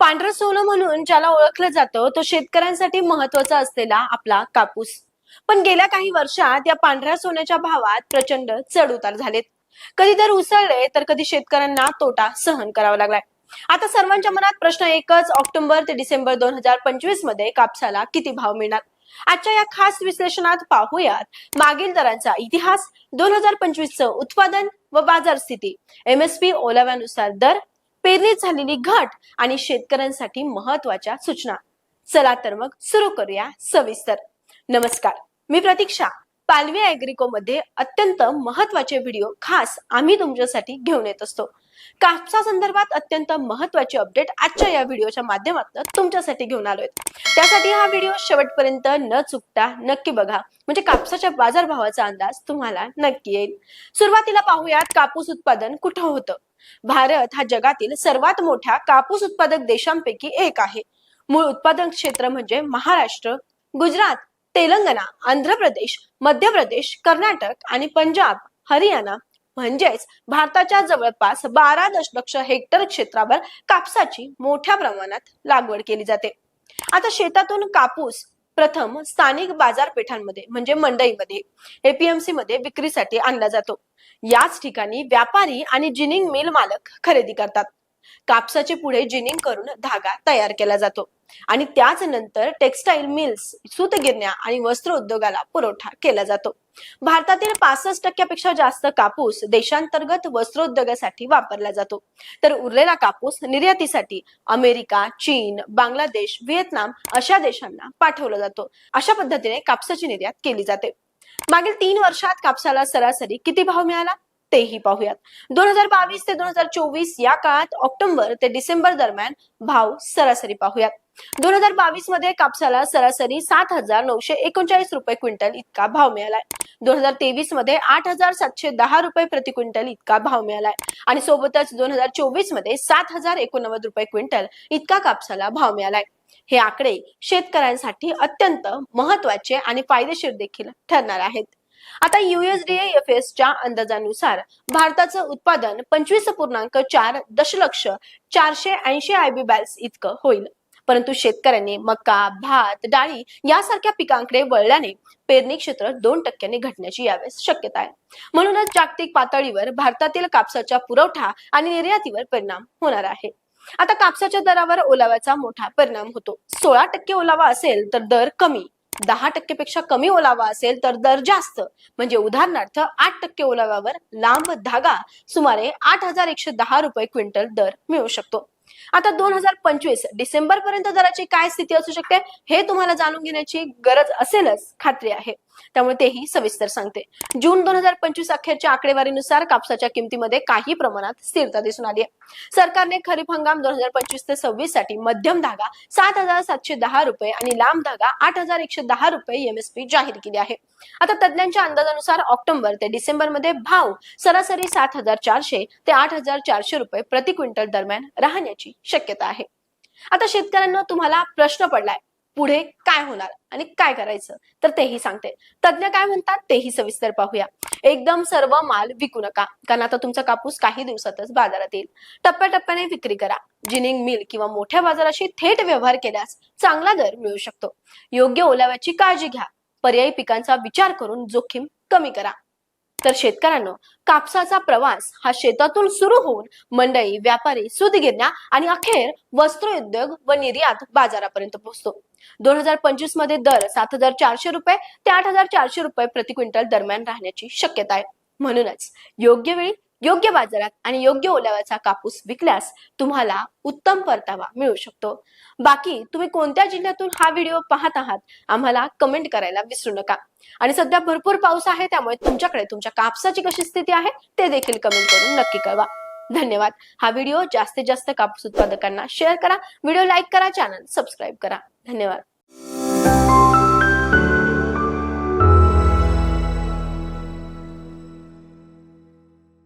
पांढरं सोनं म्हणून ज्याला ओळखलं जातं तो शेतकऱ्यांसाठी महत्त्वाचा असलेला आपला कापूस. पण गेल्या काही वर्षात या पांढऱ्या सोन्याच्या भावात प्रचंड चढ उतार झालेत. कधी तर उसळले तर कधी शेतकऱ्यांना तोटा सहन करावा लागलाय. आता सर्वांच्या मनात प्रश्न एकच ऑक्टोबर ते डिसेंबर दोन हजार पंचवीसमध्ये कापसाला किती भाव मिळणार? आजच्या या खास विश्लेषणात पाहूयात मागील दरांचा इतिहास दोन हजार पंचवीस च उत्पादन व बाजार स्थिती. एमएसपी ओलाव्यानुसार दर पेरणीत झालेली घट आणि शेतकऱ्यांसाठी महत्त्वाच्या सूचना. चला तर मग सुरू करूया सविस्तर. नमस्कार मी प्रतीक्षा. पालवी अॅग्रिको मध्ये अत्यंत महत्त्वाचे व्हिडिओ खास आम्ही तुमच्यासाठी घेऊन येत असतो. कापसा संदर्भात अत्यंत महत्त्वाचे अपडेट आजच्या या व्हिडिओच्या माध्यमातून तुमच्यासाठी घेऊन आलोय. त्यासाठी हा व्हिडिओ शेवटपर्यंत न चुकता नक्की बघा. म्हणजे कापसाच्या बाजारभावाचा अंदाज तुम्हाला नक्की येईल. सुरुवातीला पाहूयात कापूस उत्पादन कुठं होतं. भारत हा जगातील सर्वात मोठ्या कापूस उत्पादक देशांपैकी एक आहे. मूळ उत्पादन क्षेत्र म्हणजे महाराष्ट्र गुजरात तेलंगणा आंध्र प्रदेश मध्य प्रदेश कर्नाटक आणि पंजाब हरियाणा. म्हणजेच भारताच्या जवळपास बारा दशलक्ष हेक्टर क्षेत्रावर कापसाची मोठ्या प्रमाणात लागवड केली जाते. आता शेतातून कापूस प्रथम स्थानिक बाजारपेठांमध्ये म्हणजे मंडईमध्ये एपीएमसी मध्ये विक्रीसाठी आणला जातो. याच ठिकाणी व्यापारी आणि जिनिंग मिल मालक खरेदी करतात. कापसाचे पुढे जिनिंग करून धागा तयार केला जातो. आणि त्याच नंतर टेक्सटाईल मिल्स सूतगिरण्या आणि वस्त्र उद्योगाला पुरवठा केला जातो. भारतातील पासष्ट टक्क्यापेक्षा जास्त कापूस देशांतर्गत वस्त्रोद्योगासाठी वापरला जातो. तर उरलेला कापूस निर्यातीसाठी अमेरिका चीन बांगलादेश व्हिएतनाम अशा देशांना पाठवला जातो. अशा पद्धतीने कापसाची निर्यात केली जाते. मागील तीन वर्षात कापसाला सरासरी किती भाव मिळाला? तेही पाहूयात. दोन हजार बावीस ते दोन हजार चोवीस या काळात ऑक्टोबर ते डिसेंबर दरम्यान भाव सरासरी पाहूयात. दोन हजार बावीसमध्ये कापसाला सरासरी सात हजार नऊशे एकोणचाळीस रुपये क्विंटल इतका भाव मिळालाय. दोन हजार तेवीसमध्ये आठ हजार सातशे दहा रुपये प्रति क्विंटल इतका भाव मिळालाय. आणि सोबतच दोन हजार चोवीसमध्ये सात हजार एकोणनव्वद रुपये क्विंटल इतका कापसाला भाव मिळालाय. हे आकडे शेतकऱ्यांसाठी अत्यंत महत्त्वाचे आणि फायदेशीर देखील ठरणार आहेत. आता युएसडीए च्या अंदाजानुसार भारताचं उत्पादन पंचवीस पूर्णांक चार दशलक्ष चारशे ऐंशी आयबी बॅल्स इतकं होईल. परंतु शेतकऱ्यांनी मका भात डाळी यासारख्या पिकांकडे वळल्याने पेरणी क्षेत्र दोन टक्क्यांनी घटण्याची यावेळेस शक्यता आहे. म्हणूनच जागतिक पातळीवर भारतातील कापसाच्या पुरवठा आणि निर्यातीवर परिणाम होणार आहे. आता कापसाच्या दरावर ओलाव्याचा मोठा परिणाम होतो. सोळा टक्के ओलावा असेल तर दर कमी. दहा टक्केपेक्षा कमी ओलावा असेल तर दर जास्त. म्हणजे उदाहरणार्थ आठ टक्के ओलाव्यावर लांब धागा सुमारे आठ हजार एकशे दहा रुपये क्विंटल दर मिळू शकतो. आता दोन हजार पंचवीस डिसेंबर पर्यंत दराची काय स्थिती असू शकते हे तुम्हाला जाणून घेण्याची गरज असेलच खात्री आहे. त्यामुळे तेही सविस्तर सांगते. जून दोन हजार पंचवीस अखेरच्या आकडेवारीनुसार कापसाच्या किमतीमध्ये काही प्रमाणात स्थिरता दिसून आली आहे. सरकारने खरीप हंगाम दोन हजार पंचवीस ते सव्वीससाठी मध्यम धागा सात हजार सातशे दहा रुपये आणि लांब धागा आठ हजार एकशे दहा रुपये एमएसपी जाहीर केली आहे. आता तज्ज्ञांच्या अंदाजानुसार ऑक्टोबर ते डिसेंबरमध्ये भाव सरासरी सात हजार चारशे ते आठ हजार चारशे रुपये प्रति क्विंटल दरम्यान राहण्याची शक्यता आहे. आता शेतकऱ्यांना तुम्हाला प्रश्न पडलाय पुढे काय होणार? आणि काय करायचं? तर तेही सांगते. तज्ञ काय म्हणतात? तेही सविस्तर पाहूया. एकदम सर्व माल विकू नका कारण आता तुमचा कापूस काही दिवसातच बाजारात येईल. टप्प्याटप्प्याने विक्री करा. जिनिंग मिल किंवा मोठ्या बाजाराशी थेट व्यवहार केल्यास चांगला दर मिळू शकतो. योग्य ओलाव्याची काळजी घ्या. पर्यायी पिकांचा विचार करून जोखीम कमी करा. तर शेतकऱ्यांनो कापसाचा प्रवास हा शेतातून सुरू होऊन मंडई व्यापारी सूतगिरण्या आणि अखेर वस्त्रोद्योग व निर्यात बाजारापर्यंत पोहोचतो. दोन हजार पंचवीसमध्ये दर सात हजार चारशे रुपये ते आठ हजार चारशे रुपये प्रति क्विंटल दरम्यान राहण्याची शक्यता आहे. म्हणूनच योग्य वेळी योग्य बाजारात आणि योग्य ओलाव्याचा कापूस विकल्यास तुम्हाला उत्तम परतावा मिळू शकतो. बाकी तुम्ही कोणत्या जिल्ह्यातून हा व्हिडिओ पाहत आहात आम्हाला कमेंट करायला विसरू नका. आणि सध्या भरपूर पाऊस आहे त्यामुळे तुमच्याकडे तुमच्या कापसाची कशी स्थिती आहे ते देखील कमेंट करून नक्की कळवा. धन्यवाद. हा व्हिडिओ जास्तीत जास्त कापूस उत्पादकांना शेअर करा. व्हिडिओ लाईक करा चॅनल सबस्क्राईब करा. धन्यवाद.